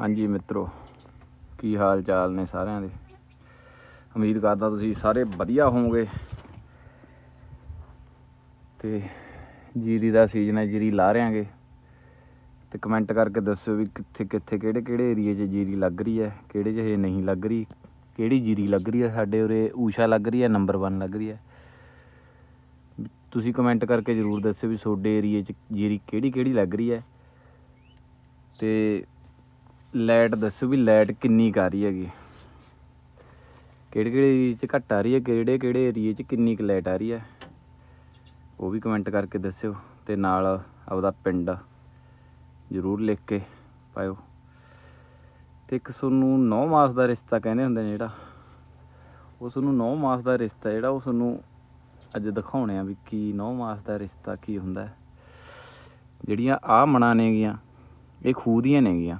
ਹਾਂਜੀ ਮਿੱਤਰੋ, ਕੀ ਹਾਲ ਚਾਲ ਨੇ ਸਾਰਿਆਂ ਦੇ? ਉਮੀਦ ਕਰਦਾ ਤੁਸੀਂ ਸਾਰੇ ਵਧੀਆ ਹੋਵੋਗੇ। ਤੇ ਜੀਰੀ ਦਾ ਸੀਜ਼ਨ ਹੈ, ਜੀਰੀ ਲਾ ਰਿਆਂਗੇ ਤੇ ਕਮੈਂਟ ਕਰਕੇ ਦੱਸਿਓ ਵੀ ਕਿੱਥੇ ਕਿੱਥੇ, ਕਿਹੜੇ ਕਿਹੜੇ ਏਰੀਏ 'ਚ ਜੀਰੀ ਲੱਗ ਰਹੀ ਹੈ, ਕਿਹੜੇ 'ਚ ਇਹ ਨਹੀਂ ਲੱਗ ਰਹੀ, ਕਿਹੜੀ ਜੀਰੀ ਲੱਗ ਰਹੀ ਹੈ, ਸਾਡੇ ਉਰੇ ਊਸ਼ਾ ਲੱਗ ਰਹੀ ਹੈ ਨੰਬਰ 1 ਲੱਗ ਰਹੀ ਹੈ। ਤੁਸੀਂ ਕਮੈਂਟ ਕਰਕੇ ਜਰੂਰ ਦੱਸਿਓ ਵੀ ਤੁਹਾਡੇ ਏਰੀਏ 'ਚ ਜੀਰੀ ਕਿਹੜੀ ਕਿਹੜੀ ਲੱਗ ਰਹੀ ਹੈ। ਤੇ ਲਾਈਟ ਦੱਸੋ ਵੀ ਲਾਈਟ ਕਿੰਨੀ ਕੁ ਆ ਰਹੀ ਹੈਗੀ। ਕਿਹੜੇ ਕਿਹੜੇ ਏਰੀਏ 'ਚ ਘੱਟ ਆ ਰਹੀ ਹੈ ਕਿਹੜੇ ਕਿਹੜੇ ਏਰੀਏ 'ਚ ਕਿੰਨੀ ਕੁ ਲਾਈਟ ਆ ਰਹੀ ਹੈ, ਉਹ ਵੀ ਕਮੈਂਟ ਕਰਕੇ ਦੱਸਿਓ ਤੇ ਨਾਲ ਆਪਦਾ ਪਿੰਡ ਜ਼ਰੂਰ ਲਿਖ ਕੇ ਪਾਇਓ। ਤੇ ਇੱਕ ਤੁਹਾਨੂੰ 9 ਮਾਸ ਦਾ ਰਿਸ਼ਤਾ ਕਹਿੰਦੇ ਹੁੰਦੇ ਨੇ ਜਿਹੜਾ ਉਸ ਨੂੰ 9 ਮਾਸ ਦਾ ਰਿਸ਼ਤਾ ਜਿਹੜਾ ਉਸ ਨੂੰ ਅੱਜ ਦਿਖਾਉਣੇ ਆ ਵੀ ਕੀ 9 ਮਾਸ ਦਾ ਰਿਸ਼ਤਾ ਕੀ ਹੁੰਦਾ ਜਿਹੜੀਆਂ ਆ ਮਣਾ ਨੇਗੀਆਂ, ਇਹ ਖੂਹ ਦੀਆਂ ਨੇਗੀਆਂ।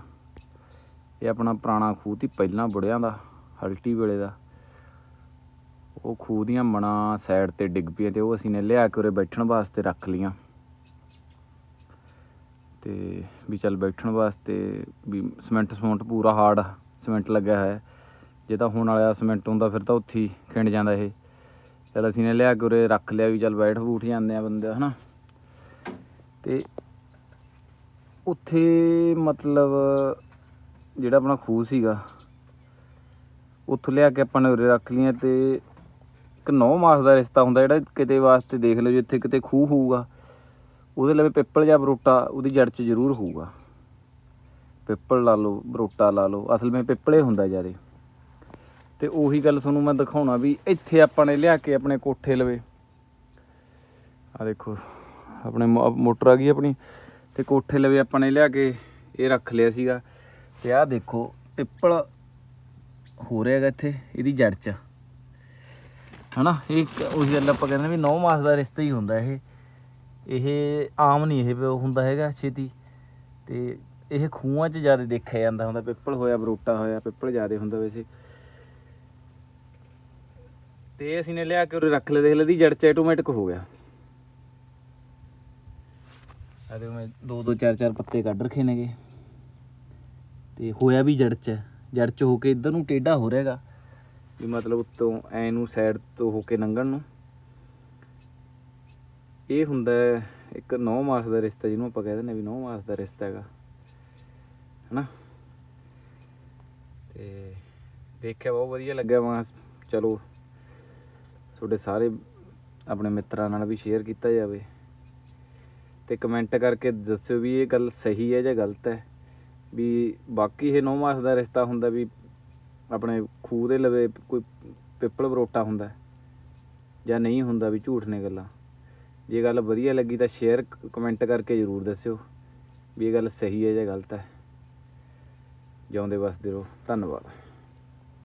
ਇਹ ਆਪਣਾ ਪੁਰਾਣਾ ਖੂਹ ਤੀ ਪਹਿਲਾਂ ਬੁੜਿਆਂ ਦਾ, ਹਲਟੀ ਵੇਲੇ ਦਾ। ਉਹ ਖੂਹ ਦੀਆਂ ਮਣਾ ਸਾਈਡ ਤੇ ਡਿੱਗ ਪਈਆਂ ਤੇ ਉਹ ਅਸੀਂ ਨੇ ਲਿਆ ਕੇ ਉਰੇ ਬੈਠਣ ਵਾਸਤੇ ਰੱਖ ਲੀਆਂ ਤੇ ਵੀ ਚੱਲ ਬੈਠਣ ਵਾਸਤੇ ਵੀ ਸਿਮੈਂਟ ਸਮੂੰਟ ਪੂਰਾ ਹਾਰਡ ਸਿਮੈਂਟ ਲੱਗਿਆ ਹੈ ਜੇ ਤਾਂ ਹੁਣ ਵਾਲਾ ਸਿਮੈਂਟ ਹੁੰਦਾ ਫਿਰ ਤਾਂ ਉੱਥੇ ਹੀ ਖਿੰਡ ਜਾਂਦਾ ਇਹ। ਚਲ ਅਸੀਂ ਨੇ ਲਿਆ ਕੇ ਉਰੇ ਰੱਖ ਲਿਆ ਵੀ ਚੱਲ ਬੈਠ ਬੂਠ ਜਾਂਦੇ ਆ ਬੰਦੇ, ਹਨਾ। ਤੇ ਉੱਥੇ ਮਤਲਬ ਜਿਹੜਾ ਆਪਣਾ ਖੂਹ ਸੀਗਾ, ਉੱਥੋਂ ਲਿਆ ਕੇ ਆਪਾਂ ਨੇ ਉਰੇ ਰੱਖ ਲਈਆਂ ਤੇ ਇੱਕ 9 ਮਾਸ ਦਾ ਰਿਸ਼ਤਾ ਹੁੰਦਾ ਜਿਹੜਾ ਕਿਤੇ ਵਾਸਤੇ ਦੇਖ ਲਓ, ਜਿੱਥੇ ਕਿਤੇ ਖੂਹ ਹੋਊਗਾ, ਉਹਦੇ ਲਵੇ ਪਿੱਪਲ ਜਾਂ ਬਰੋਟਾ, ਉਹਦੀ ਜੜ 'ਚ ਜ਼ਰੂਰ ਹੋਊਗਾ। ਪਿੱਪਲ ਲਾ ਲਓ, ਬਰੋਟਾ ਲਾ ਲਓ, ਅਸਲ ਵਿੱਚ ਪਿੱਪਲੇ ਹੁੰਦਾ ਜਿਆਦੇ। ਤੇ ਉਹੀ ਗੱਲ ਤੁਹਾਨੂੰ ਮੈਂ ਦਿਖਾਉਣਾ ਵੀ ਇੱਥੇ ਆਪਾਂ ਨੇ ਲਿਆ ਕੇ ਆਪਣੇ ਕੋਠੇ ਲਵੇ। ਆ ਦੇਖੋ, ਆਪਣੇ ਮੋ- ਮੋਟਰ ਆ ਗਈ ਆਪਣੀ। ਤੇ ਕੋਠੇ ਲਵੇ ਆਪਾਂ ਨੇ ਲਿਆ ਕੇ, ਇਹ ਰੱਖ ਲਿਆ ਸੀਗਾ। ਤੇ ਆਹ ਦੇਖੋ, ਪਿੱਪਲ ਹੋ ਰਿਹਾ ਹੈਗਾ ਇੱਥੇ, ਇਹਦੀ ਜੜ 'ਚ। ਹਨਾ, ਇਹ ਉਸ ਗੱਲ ਆਪਾਂ ਕਹਿੰਦੇ ਵੀ 9 ਮਾਸ ਦਾ ਰਿਸ਼ਤਾ ਹੀ ਹੁੰਦਾ ਇਹ। ਇਹ ਆਮ ਨਹੀਂ ਇਹ ਹੁੰਦਾ ਹੈਗਾ ਛੇਤੀ। ਤੇ ਇਹ ਖੂਹਾਂ 'ਚ ਜ਼ਿਆਦਾ ਦੇਖਿਆ ਜਾਂਦਾ ਹੁੰਦਾ, ਪਿੱਪਲ ਹੋਇਆ, ਬਰੋਟਾ ਹੋਇਆ, ਪਿੱਪਲ ਜ਼ਿਆਦਾ ਹੁੰਦਾ ਵੈਸੇ। ਤੇ ਅਸੀਂ ਨੇ ਲਿਆ ਕੇ ਉਰੇ ਰੱਖ ਲਿਆ, ਦੇਖ ਲੈ ਦੀ ਜੜ 'ਚ ਆਟੋਮੈਟਿਕ ਹੋ ਗਿਆ। ਆ ਦੇਖੋ, ਮੈਂ ਦੋ ਦੋ ਚਾਰ ਚਾਰ ਪੱਤੇ ਕੱਢ ਰੱਖੇ ਨੇਗੇ। ਤੇ ਹੋਇਆ ਵੀ ਜੜ 'ਚ ਹੈ। ਜੜ 'ਚ ਹੋ ਕੇ ਇੱਧਰ ਨੂੰ ਟੇਢਾ ਹੋ ਰਿਹਾਗਾ ਵੀ ਮਤਲਬ ਉੱਤੋਂ ਐ ਨੂੰ ਸਾਈਡ ਤੋਂ ਹੋ ਕੇ ਲੰਘਣ ਨੂੰ। ਇਹ ਹੁੰਦਾ ਇੱਕ 9 ਮਾਸ ਦਾ ਰਿਸ਼ਤਾ, ਜਿਹਨੂੰ ਆਪਾਂ ਕਹਿ ਦਿੰਦੇ ਵੀ 9 ਮਾਸ ਦਾ ਰਿਸ਼ਤਾ ਹੈਗਾ। ਹਨਾ? ਤੇ ਦੇਖਿਆ ਬਹੁਤ ਵਧੀਆ ਲੱਗਿਆ ਮਾਸ ਚਲੋ, ਤੁਹਾਡੇ ਸਾਰੇ ਆਪਣੇ ਮਿੱਤਰਾਂ ਨਾਲ ਵੀ ਸ਼ੇਅਰ ਕੀਤਾ ਜਾਵੇ। ਤੇ ਕਮੈਂਟ ਕਰਕੇ ਦੱਸਿਓ ਵੀ ਇਹ ਗੱਲ ਸਹੀ ਹੈ ਜਾਂ ਗਲਤ ਹੈ। ਵੀ ਬਾਕੀ ਇਹ 9 ਮਾਸ ਦਾ ਰਿਸ਼ਤਾ ਹੁੰਦਾ ਵੀ ਆਪਣੇ ਖੂਹ ਦੇ ਲਵੇ ਕੋਈ ਪਿੱਪਲ ਬਰੋਟਾ ਹੁੰਦਾ ਜਾਂ ਨਹੀਂ ਹੁੰਦਾ ਵੀ ਝੂਠ ਨੇ ਗੱਲਾਂ। ਜੇ ਗੱਲ ਵਧੀਆ ਲੱਗੀ ਤਾਂ ਸ਼ੇਅਰ ਕਮੈਂਟ ਕਰਕੇ ਜ਼ਰੂਰ ਦੱਸਿਓ ਵੀ ਇਹ ਗੱਲ ਸਹੀ ਹੈ ਜਾਂ ਗਲਤ ਹੈ। ਜਿਉਂਦੇ ਵਸਦੇ ਰਹੋ। ਧੰਨਵਾਦ।